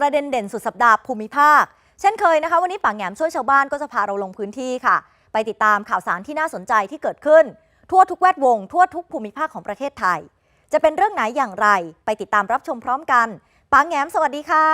ประเด็นเด่นสุดสัปดาห์ภูมิภาค เช่นเคยนะคะ วันนี้ป่าแหมช่วยชาวบ้านก็จะพาเราลงพื้นที่ค่ะ ไปติดตามข่าวสารที่น่าสนใจที่เกิดขึ้น ทั่วทุกแวดวง ทั่วทุกภูมิภาคของประเทศไทย จะเป็นเรื่องไหนอย่างไร ไปติดตามรับชมพร้อมกันป่าแหมสวัสดีค่ะ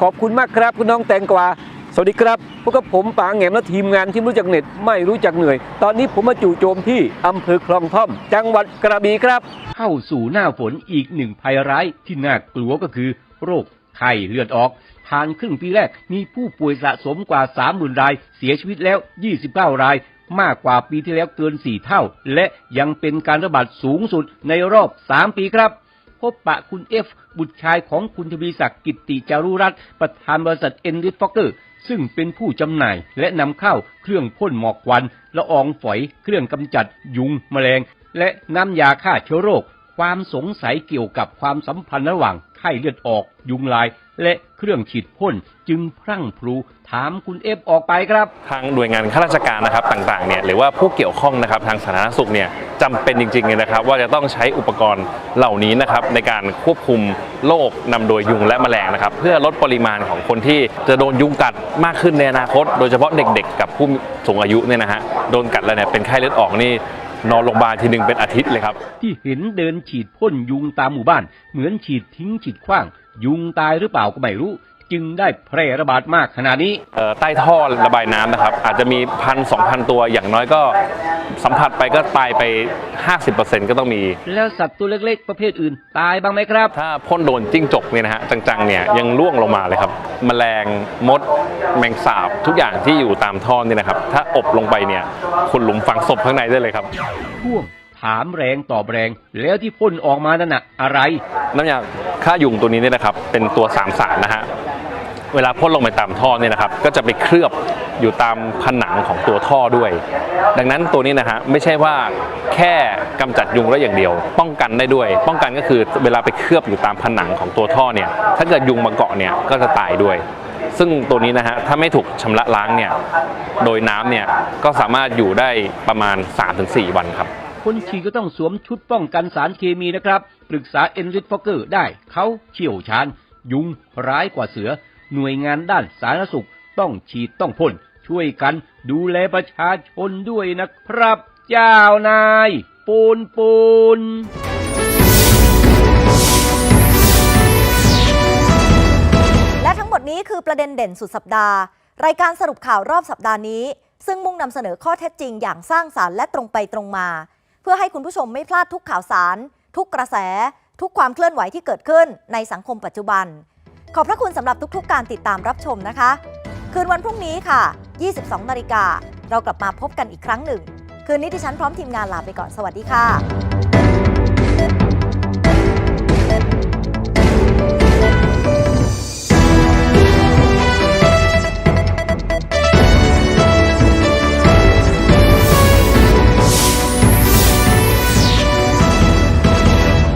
ขอบคุณมากครับคุณน้องแตงกวาสวัสดีครับ พวกกับผมป๋าแหงมและทีมงานที่รู้จักเหน็ดไม่รู้จักเหนื่อย ตอนนี้ผมมาจู่โจมที่อำเภอคลองท่อม จังหวัดกระบี่ครับ เข้าสู่หน้าฝนอีกหนึ่งภัยร้ายที่น่ากลัวก็คือโรคไข้เลือดออก ผ่านครึ่งปีแรกมีผู้ป่วยสะสมกว่า 30,000 ราย เสียชีวิตแล้ว 29 ราย มากกว่าปีที่แล้วเกิน 4 เท่า และยังเป็นการระบาดสูงสุดในรอบ 3 ปีครับ พบปะคุณเอฟ บุตรชายของคุณทวีศักดิ์กิตติจารุรัตน์ประธานบริษัทเอ็นริฟฟอกเกอร์ ซึ่งเป็นผู้จำหน่ายและนำเข้าเครื่องพ่นหมอกควันละอองฝอยเครื่องกำจัดยุงแมลง และน้ำยาฆ่าเชื้อโรค ความสงสัยเกี่ยวกับความสัมพันธ์ระหว่าง ข้เลือดออก ยุงลาย และเครื่องฉีดพ่นจึงพรั่งพลูถามคุณเอฟออกไปครับ ทางหน่วยงานข้าราชการนะครับต่างๆเนี่ยหรือว่าผู้เกี่ยวข้องนะครับทางสาธารณสุขเนี่ยจำเป็นจริงๆเลยนะครับ ว่าจะต้องใช้อุปกรณ์เหล่านี้นะครับในการควบคุมโรคนำโดยยุงและแมลงนะครับ เพื่อลดปริมาณของคนที่จะโดนยุงกัดมากขึ้นในอนาคต โดยเฉพาะเด็กๆ กับผู้สูงอายุเนี่ยนะฮะโดนกัดแล้วเนี่ยเป็นไข้เลือดออกนี่ นอนโรงพยาบาลทีหนึ่งเป็นอาทิตย์เลยครับ ที่เห็นเดินฉีดพ่นยุงตามหมู่บ้าน เหมือนฉีดทิ้งฉีดขว้าง ยุงตายหรือเปล่าก็ไม่รู้ จึงได้แพร่ระบาดมากขนาดนี้เอ่อใต้ท่อระบายน้ำนะครับ อาจจะมีพันสองพันตัวอย่างน้อยก็สัมผัสไปก็ตายไป 50%ก็ต้องมี แล้วสัตว์ตัวเล็กๆ ประเภทอื่น ตายบ้างไหมครับ ถ้าพ่นโดนจิ้งจกเนี่ยนะฮะจังๆเนี่ยยังล่วงลงมาเลยครับแมลงมด แมงสาบ ทุกอย่างที่อยู่ตามท่อเนี่ยนะครับ ถ้าอบลงไปเนี่ยคุณหลุมฝังศพข้างในได้เลยครับช่วงถามแรงตอบแรง แล้วที่พ่นออกมานั่นน่ะอะไร น้ำยาฆ่ายุงตัวนี้เนี่ยนะครับ เป็นตัวสามสารนะฮะ เวลาพ่นลงไปตามท่อเนี่ยนะครับ ก็จะไปเคลือบอยู่ตามผนังของตัวท่อด้วย ดังนั้นตัวนี้นะฮะไม่ใช่ว่าแค่กำจัดยุงได้อย่างเดียว ป้องกันได้ด้วย ป้องกันก็คือเวลาไปเคลือบอยู่ตามผนังของตัวท่อเนี่ย ถ้าเกิดยุงมาเกาะเนี่ยก็จะตายด้วย ซึ่งตัวนี้นะฮะถ้าไม่ถูกชำระล้างเนี่ยโดยน้ำเนี่ยก็สามารถอยู่ได้ประมาณ 3-4 วันครับคนฉีดก็ต้องสวมชุดป้องกันสารเคมีนะครับ ปรึกษาเอ็นริทฟอกเกอร์ได้เขาเชี่ยวชาญ ยุงร้ายกว่าเสือ หน่วยงานด้านสาธารณสุขต้องฉีดต้องพ่นช่วยกันดูแลประชาชนด้วยนะครับ เจ้านาย ปูนปูนและทั้งหมดนี้คือประเด็นเด่นสุดสัปดาห์ รายการสรุปข่าวรอบสัปดาห์นี้ ซึ่งมุ่งนำเสนอข้อเท็จจริงอย่างสร้างสารรค์และตรงไปตรงมา เพื่อให้คุณผู้ชมไม่พลาดทุกข่าวสาร ทุกกระแส ทุกความเคลื่อนไหวที่เกิดขึ้นในสังคมปัจจุบัน ขอบพระคุณสำหรับทุกๆการติดตามรับชมนะคะ คืนวันพรุ่งนี้ค่ะ 22 นาฬิกา เรากลับมาพบกันอีกครั้งหนึ่ง คืนนี้ดิฉันพร้อมทีมงานลาไปก่อน สวัสดีค่ะ